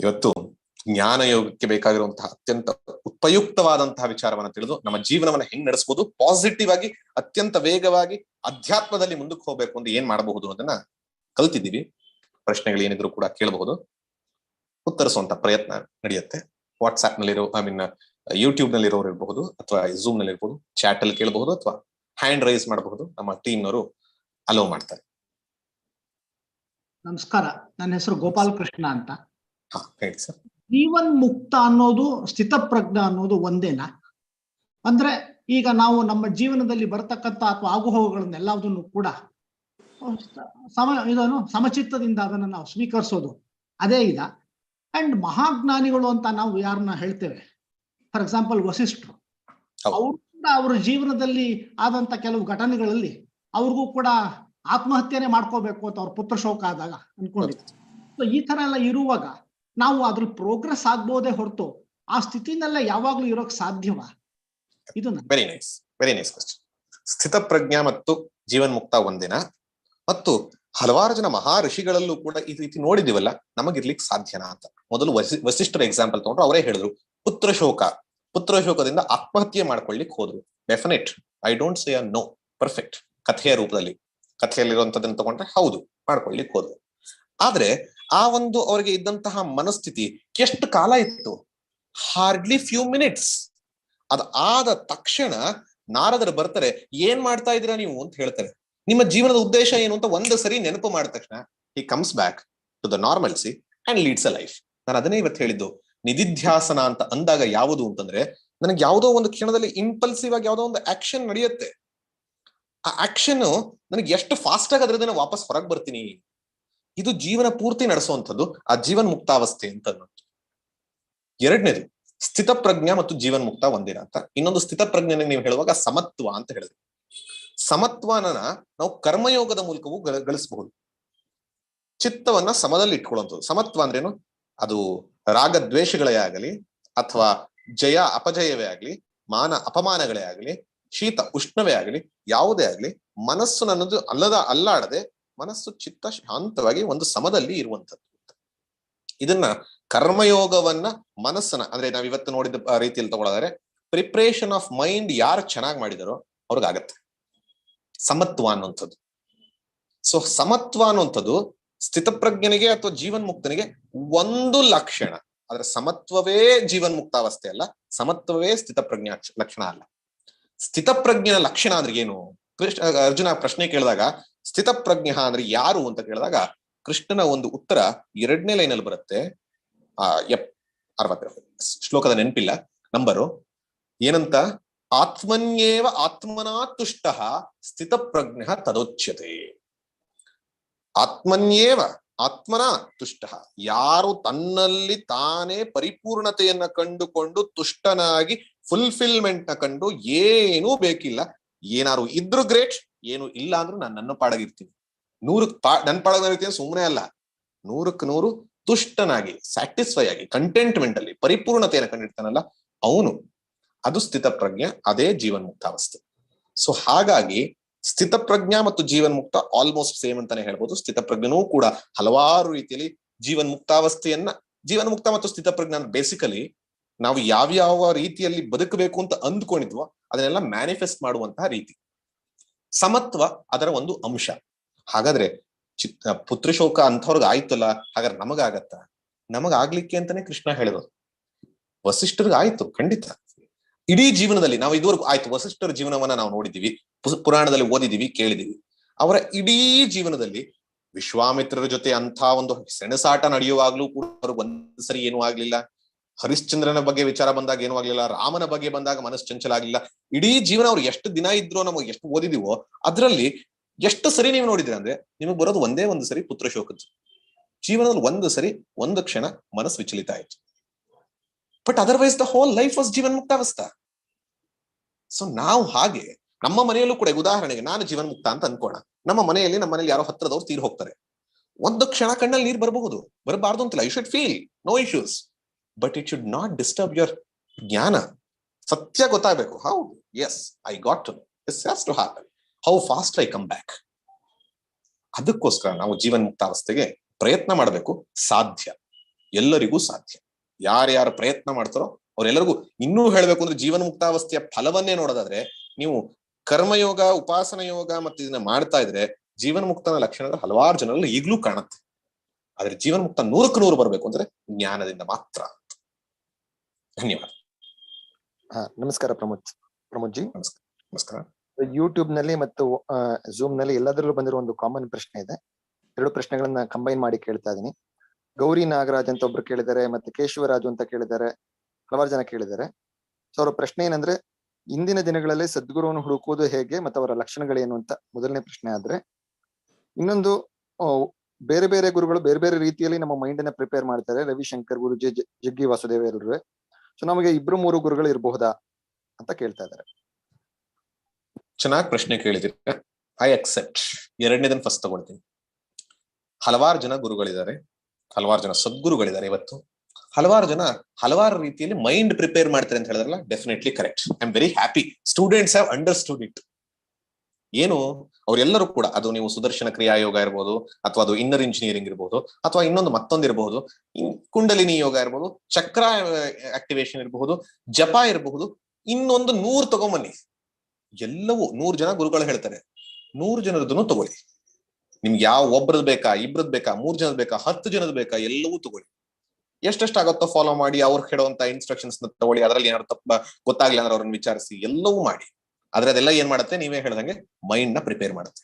ಇವತ್ತು ಜ್ಞಾನ ಯೋಗಕ್ಕೆ ಬೇಕಾಗಿರುವಂತಹ ಅತ್ಯಂತ ಉಪಯುಕ್ತವಾದಂತಹ ವಿಚಾರವನ್ನ ತಿಳಿದು ನಮ್ಮ ಜೀವನವನ್ನ ಹೆಂಗ್ ನಡೆಸಬಹುದು ಪಾಸಿಟಿವ್ ಆಗಿ, ಅತ್ಯಂತ ವೇಗವಾಗಿ ಅಧ್ಯಾತ್ಮದಲ್ಲಿ ಮುಂದಕ್ಕೆ ಹೋಗ್ಬೇಕು ಅಂತ ಏನ್ ಮಾಡಬಹುದು ಅನ್ನೋದನ್ನ ಕಲ್ತಿದ್ದೀವಿ. ಪ್ರಶ್ನೆಗಳು ಏನಿದ್ರು ಕೂಡ ಕೇಳಬಹುದು. ಉತ್ತರಿಸುವಂತ ಪ್ರಯತ್ನ ನಡೆಯುತ್ತೆ. ವಾಟ್ಸ್ಆಪ್ ನಲ್ಲಿರೋ ಐ ಮೀನ್ ಯೂಟ್ಯೂಬ್ ನಲ್ಲಿರೋರು ಇರಬಹುದು ಅಥವಾ ಝೂಮ್ನಲ್ಲಿ ಇರಬಹುದು ಚಾಟ್ ಅಲ್ಲಿ ಕೇಳಬಹುದು ಅಥವಾ ಹ್ಯಾಂಡ್ ರೈಸ್ ಮಾಡಬಹುದು. ನಮ್ಮ ಟೀಮ್ ಟೀಮ್ನವರು ಅಲೋ ಮಾಡ್ತಾರೆ. ನಮಸ್ಕಾರ. ನನ್ನ ಹೆಸರು ಗೋಪಾಲ್ ಕೃಷ್ಣ ಅಂತ. ಜೀವನ್ ಮುಕ್ತ ಅನ್ನೋದು ಸ್ಥಿತಪ್ರಜ್ಞ ಅನ್ನೋದು ಒಂದೇನಾ? ಅಂದ್ರೆ ಈಗ ನಾವು ನಮ್ಮ ಜೀವನದಲ್ಲಿ ಬರತಕ್ಕಂತ ಅಥವಾ ಆಗುಹೋಗುಗಳನ್ನೆಲ್ಲದನ್ನು ಕೂಡ ಸಮ ಇದನ್ನು ಸಮಚಿತ್ತದಿಂದ ಅದನ್ನ ನಾವು ಸ್ವೀಕರಿಸೋದು. ಅದೇ ಇದ ಅಂಡ್ ಮಹಾಜ್ಞಾನಿಗಳು ಅಂತ ನಾವು ಯಾರನ್ನ ಹೇಳ್ತೇವೆ? ಫಾರ್ ಎಕ್ಸಾಂಪಲ್ ವಸಿಷ್ಠರು. ಅವರು ಕೂಡ ಅವರ ಜೀವನದಲ್ಲಿ ಆದಂತ ಕೆಲವು ಘಟನೆಗಳಲ್ಲಿ ಅವ್ರಿಗೂ ಕೂಡ ಆತ್ಮಹತ್ಯೆನೆ ಮಾಡ್ಕೋಬೇಕು ಅಂತ ಅವ್ರ ಪುತ್ರ ಶೋಕ ಆದಾಗ ಅನ್ಕೊಂಡಿದ್ರು ಸೊ ಈ ತರ ಎಲ್ಲ ಇರುವಾಗ ನಾವು ಅದ್ರ ಪ್ರೋಗ್ರೆಸ್ ಆಗ್ಬೋದೇ ಹೊರತು ಆ ಸ್ಥಿತಿನಲ್ಲೇ ಯಾವಾಗ್ಲೂ ಇರೋಕ್ ಸಾಧ್ಯವಾ? ಇದು very nice very nice question ಸ್ಥಿತ ಪ್ರಜ್ಞಾ ಮತ್ತು ಜೀವನ್ ಮುಕ್ತ ಒಂದಿನ ಮತ್ತು ಹಲವಾರು ಜನ ಮಹಾ ಋಷಿಗಳಲ್ಲೂ ಕೂಡ ಈ ರೀತಿ ನೋಡಿದಿವಲ್ಲ ನಮಗಿರ್ಲಿಕ್ಕೆ ಸಾಧ್ಯನಾ ಅಂತ. ಮೊದಲು ವಸಿ, ವಸಿಷ್ಠರ ಎಕ್ಸಾಂಪಲ್ ತಗೊಂಡ್ರು, ಅವರೇ ಹೇಳಿದ್ರು ಪುತ್ರ ಶೋಕ ಪುತ್ರ ಶೋಕದಿಂದ ಆತ್ಮಹತ್ಯೆ ಮಾಡ್ಕೊಳ್ಳಿಕ್ ಹೋದ್ರು. Definite I don't say a no perfect ಕಥೆಯ ರೂಪದಲ್ಲಿ. ಕಥೆಯಲ್ಲಿರುವಂತದನ್ನ ತಗೊಂಡ್ರೆ ಹೌದು ಮಾಡ್ಕೊಳ್ಳಿಕ್ ಹೋದ್ರು. ಆದ್ರೆ ಆ ಒಂದು ಅವರಿಗೆ ಇದ್ದಂತಹ ಮನಸ್ಥಿತಿ ಎಷ್ಟು ಕಾಲ ಇತ್ತು? ಹಾರ್ಡ್ಲಿ ಫ್ಯೂ ಮಿನಿಟ್ಸ್ ಅದ್ ಆದ ತಕ್ಷಣ ನಾರದರು ಬರ್ತಾರೆ, ಏನ್ ಮಾಡ್ತಾ ಇದ್ದೀರಾ ನೀವು? ಅಂತ ಹೇಳ್ತಾರೆ. ನಿಮ್ಮ ಜೀವನದ ಉದ್ದೇಶ ಏನು ಅಂತ ಒಂದು ಸರಿ ನೆನಪು ಮಾಡಿದ ತಕ್ಷಣ he comes back to the normalcy and leads a life ನಾನು ಅದನ್ನೇ ಇವತ್ತು ಹೇಳಿದ್ದು. ನಿಧಿಧ್ಯಾಸನ ಅಂತ ಅಂದಾಗ ಯಾವುದು ಅಂತಂದ್ರೆ, ನನಗೆ ಯಾವುದೋ ಒಂದು ಕ್ಷಣದಲ್ಲಿ ಇಂಪಲ್ಸಿವ್ ಆಗಿ ಯಾವುದೋ ಒಂದು ಆಕ್ಷನ್ ನಡೆಯುತ್ತೆ. ಆ ಆಕ್ಷನ್ ನನಗೆ ಎಷ್ಟು ಫಾಸ್ಟ್ ಆಗಿ ಅದರಿಂದ ವಾಪಸ್ ಹೊರಗೆ ಬರ್ತೀನಿ? ಇದು ಜೀವನ ಪೂರ್ತಿ ನಡೆಸುವಂಥದ್ದು, ಆ ಜೀವನ್ ಮುಕ್ತಾವಸ್ಥೆ ಅಂತ ಎರಡನೇದು, ಸ್ಥಿತಪ್ರಜ್ಞ ಮತ್ತು ಜೀವನ್ ಮುಕ್ತ ಒಂದಿನ ಅಂತ. ಇನ್ನೊಂದು ಸ್ಥಿತಪ್ರಜ್ಞೆನ ನೀವು ಹೇಳುವಾಗ ಸಮತ್ವ ಅಂತ ಹೇಳಿದ್ರು. ಸಮತ್ವನ ನಾವು ಕರ್ಮಯೋಗದ ಮೂಲಕವೂ ಗಳ, ಗಳಿಸಬಹುದು. ಚಿತ್ತವನ್ನ ಸಮದಲ್ಲಿ ಇಟ್ಕೊಳ್ಳುವಂಥದ್ದು. ಸಮತ್ವ ಅಂದ್ರೇನು ಅದು ರಾಗ ದ್ವೇಷಗಳೇ ಆಗಲಿ ಅಥವಾ ಜಯ ಅಪಜಯವೇ ಆಗಲಿ, ಮಾನ ಅಪಮಾನಗಳೇ ಆಗಲಿ, ಶೀತ ಉಷ್ಣವೇ ಆಗಲಿ, ಯಾವುದೇ ಆಗಲಿ, ಮನಸ್ಸು ನನ್ನದು ಅಲ್ಲದ, ಅಲ್ಲಾಡದೆ ಮನಸ್ಸು ಚಿತ್ತ ಶಾಂತವಾಗಿ ಒಂದು ಸಮದಲ್ಲಿ ಇರುವಂಥದ್ದು. ಇದನ್ನ ಕರ್ಮಯೋಗವನ್ನ ಮನಸ್ಸನ್ನ, ಅಂದ್ರೆ ನಾವ್ ಇವತ್ತು ನೋಡಿದ ರೀತಿಯಲ್ಲಿ ತಗೊಳ್ಳೋದಾದ್ರೆ ಪ್ರಿಪ್ರೇಷನ್ ಆಫ್ ಮೈಂಡ್ ಯಾರು ಚೆನ್ನಾಗಿ ಮಾಡಿದಾರೋ ಅವ್ರಿಗಾಗತ್ತೆ. ಸಮತ್ವ ಅನ್ನುವಂಥದ್ದು. ಸೊ ಸಮತ್ವ ಅನ್ನುವಂಥದ್ದು ಸ್ಥಿತಪ್ರಜ್ಞನಿಗೆ ಅಥವಾ ಜೀವನ್ ಮುಕ್ತನಿಗೆ ಒಂದು ಲಕ್ಷಣ. ಆದ್ರೆ ಸಮತ್ವವೇ ಜೀವನ್ ಮುಕ್ತಾವಸ್ಥೆ ಅಲ್ಲ, ಸಮತ್ವವೇ ಸ್ಥಿತಪ್ರಜ್ಞ ಲಕ್ಷಣ ಅಲ್ಲ. ಸ್ಥಿತಪ್ರಜ್ಞನ ಲಕ್ಷಣ ಅಂದ್ರೆ ಏನು ಕೃಷ್ಣ, ಅರ್ಜುನ ಪ್ರಶ್ನೆ ಕೇಳಿದಾಗ ಸ್ಥಿತಪ್ರಜ್ಞ ಅಂದ್ರೆ ಯಾರು ಅಂತ ಕೇಳಿದಾಗ ಕೃಷ್ಣನ ಒಂದು ಉತ್ತರ ಎರಡನೇ ಲೈನಲ್ಲಿ ಬರುತ್ತೆ. ಆ, ಎಪ್ ಶ್ಲೋಕದ ನೆನಪಿಲ್ಲ. ನಂಬರು ಏನಂತ? ಆತ್ಮನ್ಯೇವ ಆತ್ಮನಾ ತುಷ್ಟ ಸ್ಥಿತಪ್ರಜ್ಞ ತದೋಚ್ಯತೆ. ಆತ್ಮನ್ಯೇವ ಆತ್ಮನ ತುಷ್ಟ ಯಾರು ತನ್ನಲ್ಲಿ ತಾನೇ ಪರಿಪೂರ್ಣತೆಯನ್ನ ಕಂಡುಕೊಂಡು ತುಷ್ಟನಾಗಿ ಫುಲ್ಫಿಲ್ಮೆಂಟ್ನ ಕಂಡು ಏನೂ ಬೇಕಿಲ್ಲ. ಏನಾರು ಇದ್ರು ಗ್ರೇಟ್ ಏನು ಇಲ್ಲ ಅಂದ್ರೂ ನಾನು ನನ್ನ ಪಾಡಗಿರ್ತೀನಿ. ನೂರಕ್ ಪಾ ನನ್ನ ಪಾಡಗಿರ್ತೀನಿ ಸುಮ್ಮನೆ ಅಲ್ಲ. ನೂರಕ್ಕೆ ನೂರು ತುಷ್ಟನಾಗಿ ಸ್ಯಾಟಿಸ್ಫೈ ಆಗಿ ಕಂಟೆಂಟ್ಮೆಂಟ್ ಅಲ್ಲಿ, ಪರಿಪೂರ್ಣತೆಯನ್ನು ಕಂಡಿರ್ತಾನಲ್ಲ ಅವನು. ಅದು ಸ್ಥಿತಪ್ರಜ್ಞೆ, ಅದೇ ಜೀವನ್ ಮುಕ್ತಾವಸ್ಥೆ ಸೊ ಹಾಗಾಗಿ ಸ್ಥಿತಪ್ರಜ್ಞಾ ಮತ್ತು ಜೀವನ್ಮುಕ್ತ ಆಲ್ಮೋಸ್ಟ್ ಸೇಮ್ ಅಂತಾನೆ ಹೇಳ್ಬೋದು. ಸ್ಥಿತಪ್ರಜ್ಞನೂ ಕೂಡ ಹಲವಾರು ರೀತಿಯಲ್ಲಿ ಜೀವನ್ ಮುಕ್ತಾವಸ್ಥೆಯನ್ನ ಜೀವನ್ ಮುಕ್ತ ಮತ್ತು ಸ್ಥಿತಪ್ರಜ್ಞ ಬೇಸಿಕಲಿ ನಾವು ಯಾವ್ಯಾವ ರೀತಿಯಲ್ಲಿ ಬದುಕಬೇಕು ಅಂತ ಅಂದ್ಕೊಂಡಿದ್ವೋ ಅದನ್ನೆಲ್ಲ ಮ್ಯಾನಿಫೆಸ್ಟ್ ಮಾಡುವಂತಹ ರೀತಿ. ಸಮತ್ವ ಅದರ ಒಂದು ಅಂಶ. ಹಾಗಾದ್ರೆ ಚಿತ್ ಪುತ್ರಶೋಕ ಅಂಥವ್ರಿಗೆ ಆಯ್ತಲ್ಲ, ಹಾಗಾದ್ರೆ ನಮಗಾಗತ್ತ? ನಮಗಾಗ್ಲಿಕ್ಕೆ ಅಂತಾನೆ ಕೃಷ್ಣ ಹೇಳಿರೋದು ವಸಿಷ್ಠರಿಗೆ ಆಯ್ತು ಖಂಡಿತ. ಇಡೀ ಜೀವನದಲ್ಲಿ ನಾವು ಇದುವರೆಗೂ ಆಯ್ತು, ವಸಿಷ್ಠರ ಜೀವನವನ್ನ ನಾವು ನೋಡಿದೀವಿ ಪುರಾಣದಲ್ಲಿ ಓದಿದೀವಿ ಕೇಳಿದೀವಿ ಅವರ ಇಡೀ ಜೀವನದಲ್ಲಿ ವಿಶ್ವಾಮಿತ್ರರ ಜೊತೆ ಅಂತ ಒಂದು ಸೆಣಸಾಟ ನಡೆಯುವಾಗ್ಲೂ ಕೂಡ ಅವರು ಒಂದ್ಸರಿ ಏನೂ ಆಗ್ಲಿಲ್ಲ. ಹರಿಶ್ಚಂದ್ರನ ಬಗ್ಗೆ ವಿಚಾರ ಬಂದಾಗ ಏನೂ ಆಗ್ಲಿಲ್ಲ, ರಾಮನ ಬಗ್ಗೆ ಬಂದಾಗ ಮನಸ್ಸು ಚಂಚಲ ಆಗ್ಲಿಲ್ಲ ಇಡೀ ಜೀವನ ಅವ್ರು ಎಷ್ಟು ದಿನ ಇದ್ರೋ ನಮಗೆ ಎಷ್ಟು ಓದಿದಿವೋ ಅದ್ರಲ್ಲಿ ಎಷ್ಟು ಸರಿ ನೀವು ನೋಡಿದ್ರಿ ಅಂದ್ರೆ ನಿಮಗೆ ಬರೋದು ಒಂದೇ ಒಂದು ಸರಿ ಪುತ್ರ ಶೋಕದ್ದು. ಜೀವನದಲ್ಲಿ ಒಂದು ಸರಿ, ಒಂದು ಕ್ಷಣ ಮನಸ್ಸು ವಿಚಲಿತ ಆಯ್ತು. But otherwise the whole life was Jeevan ಮುಕ್ತಾವಸ್ಥ ಸೊ ನಾವು ಹಾಗೆ, ನಮ್ಮ ಮನೆಯಲ್ಲೂ ಕೂಡ ಉದಾಹರಣೆಗೆ ನಾನು ಜೀವನ್ ಮುಕ್ತ ಅಂತ ಅನ್ಕೋಣ. ನಮ್ಮ ಮನೆಯಲ್ಲಿ ನಮ್ಮ ಮನೆಯಲ್ಲಿ ಯಾರೋ ಹತ್ರದವ್ರು ತೀರ್ ಹೋಗ್ತಾರೆ. ಒಂದು ಕ್ಷಣ ಕಣ್ಣಲ್ಲಿ ನೀರು ಬರಬಹುದು, ಬರಬಾರ್ದು ಅಂತಿಲ್ಲ. You should feel no issues but it should not disturb your ಜ್ಞಾನ ಸತ್ಯ ಗೊತ್ತಾಗಬೇಕು how as I got to as has to happen how fast I come back ಅದಕ್ಕೋಸ್ಕರ ನಾವು ಜೀವನ್ ಮುಕ್ತಾವಸ್ಥೆಗೆ ಪ್ರಯತ್ನ ಮಾಡಬೇಕು ಸಾಧ್ಯ ಎಲ್ಲರಿಗೂ ಸಾಧ್ಯ ಯಾರ್ಯಾರು ಪ್ರಯತ್ನ ಮಾಡ್ತಾರೋ ಅವರೆಲ್ಲರಿಗೂ ಇನ್ನೂ ಹೇಳಬೇಕು ಅಂದ್ರೆ ಜೀವನ ಮುಕ್ತಾವಸ್ಥೆಯ ಫಲವನ್ನೇ ನೋಡೋದಾದ್ರೆ ನೀವು ಕರ್ಮಯೋಗ ಉಪಾಸನ ಯೋಗ ಮತ್ತೆ ಇದನ್ನ ಮಾಡ್ತಾ ಇದ್ರೆ ಜೀವನ ಮುಕ್ತನ ಲಕ್ಷಣಗಳು ಹಲವಾರು ಜನರಲ್ಲಿ ಈಗಲೂ ಕಾಣುತ್ತೆ ಆದ್ರೆ ಜೀವನ ಮುಕ್ತ ನೂರಕ್ಕೆ ನೂರು ಬರಬೇಕು ಅಂದ್ರೆ ಜ್ಞಾನದಿಂದ ಮಾತ್ರ ಧನ್ಯವಾದ. ಹಾ ನಮಸ್ಕಾರ ಪ್ರಮೋದ್ ಪ್ರಮೋದ್ ಜಿ ನಮಸ್ಕಾರ. ಯೂಟ್ಯೂಬ್ನಲ್ಲಿ ಮತ್ತು ಜೂಮ್ನಲ್ಲಿ ಎಲ್ಲದರಲ್ಲೂ ಬಂದಿರೋ ಒಂದು ಕಾಮನ್ ಪ್ರಶ್ನೆ ಇದೆ. ಎರಡು ಪ್ರಶ್ನೆಗಳನ್ನ ಕಂಬೈನ್ ಮಾಡಿ ಕೇಳ್ತಾ ಇದೀನಿ. ಗೌರಿ ನಾಗರಾಜ್ ಅಂತ ಒಬ್ರು ಕೇಳಿದ್ದಾರೆ ಮತ್ತೆ ಕೇಶವರಾಜು ಅಂತ ಕೇಳಿದ್ದಾರೆ ಹಲವಾರು ಜನ ಕೇಳಿದ್ದಾರೆ. ಸೊ ಅವರ ಪ್ರಶ್ನೆ ಏನಂದ್ರೆ ಇಂದಿನ ದಿನಗಳಲ್ಲಿ ಸದ್ಗುರುವನ್ನು ಹುಡುಕುವುದು ಹೇಗೆ ಮತ್ತು ಅವರ ಲಕ್ಷಣಗಳೇನು ಅಂತ ಮೊದಲನೇ ಪ್ರಶ್ನೆ ಆದ್ರೆ ಇನ್ನೊಂದು ಬೇರೆ ಬೇರೆ ಗುರುಗಳು ಬೇರೆ ಬೇರೆ ರೀತಿಯಲ್ಲಿ ನಮ್ಮ ಮೈಂಡ್ ಅನ್ನ ಪ್ರಿಪೇರ್ ಮಾಡ್ತಾರೆ. ರವಿಶಂಕರ್ ಗುರುಜಿ ಜಗ್ಗಿ ವಾಸುದೇವ ಎಲ್ಲರೂ ಸೊ ನಮಗೆ ಇಬ್ರು ಮೂರು ಗುರುಗಳು ಇರಬಹುದಾ ಅಂತ ಕೇಳ್ತಾ ಇದ್ದಾರೆ. ಚೆನ್ನಾಗಿ ಪ್ರಶ್ನೆ ಕೇಳಿದಿರ ಐ ಅಕ್ಸೆಪ್ಟ್ ಎರಡನೇದನ್ನ ಫಸ್ಟ್ ತಗೊಳ್ತೀನಿ. ಹಲವಾರು ಜನ ಗುರುಗಳಿದ್ದಾರೆ. ಹಲವಾರು ಜನ ಸದ್ಗುರುಗಳಿದ್ದಾರೆ ಇವತ್ತು. ಹಲವಾರು ಜನ ಹಲವಾರು ರೀತಿಯಲ್ಲಿ ಮೈಂಡ್ ಪ್ರಿಪೇರ್ ಮಾಡ್ತಾರೆ ಅಂತ ಹೇಳಿದ್ರಲ್ಲ definitely correct I am very happy students have understood it ಏನು? ಅವರೆಲ್ಲರೂ ಕೂಡ ಅದು ನೀವು ಸುದರ್ಶನ ಕ್ರಿಯಾ ಯೋಗ ಇರ್ಬೋದು, ಅಥವಾ ಅದು ಇನ್ನರ್ ಇಂಜಿನಿಯರಿಂಗ್ ಇರ್ಬೋದು, ಅಥವಾ ಇನ್ನೊಂದು ಮತ್ತೊಂದು ಇರಬಹುದು ಕುಂಡಲಿನಿ ಯೋಗ ಇರ್ಬೋದು, ಚಕ್ರ ಆಕ್ಟಿವೇಶನ್ ಇರಬಹುದು, ಜಪ ಇರಬಹುದು, ಇನ್ನೊಂದು ನೂರು ತಗೊಂಬನ್ನಿ. ಎಲ್ಲವೂ ನೂರು ಜನ ಗುರುಗಳು ಹೇಳ್ತಾರೆ, ನೂರು ಜನರದನ್ನು ತಗೊಳ್ಳಿ. ನಿಮ್ಗೆ ಯಾವ ಒಬ್ರದ್ ಬೇಕಾ, ಇಬ್ರದ್ ಬೇಕಾ, ಮೂರ್ ಜನದ ಬೇಕಾ, ಹತ್ತು ಜನದ ಬೇಕಾ, ಎಲ್ಲವೂ ತಗೊಳ್ಳಿ. ಎಷ್ಟೆಷ್ಟಾಗತ್ತೋ ಫಾಲೋ ಮಾಡಿ ಅವ್ರು ಹೇಳುವಂತ ಇನ್ಸ್ಟ್ರಕ್ಷನ್ಸ್ ತಗೊಳ್ಳಿ, ಅದರಲ್ಲಿ ಏನಾದ್ರು ತಪ್ಪ ಗೊತ್ತಾಗ್ಲಿ ಅಂದ್ರೆ ಅವ್ರನ್ನ ವಿಚಾರಿಸಿ, ಎಲ್ಲವೂ ಮಾಡಿ. ಆದ್ರೆ ಅದೆಲ್ಲ ಏನ್ ಮಾಡುತ್ತೆ? ನೀವೇ ಹೇಳ್ದಂಗೆ ಮೈಂಡ್ನ ಪ್ರಿಪೇರ್ ಮಾಡುತ್ತೆ.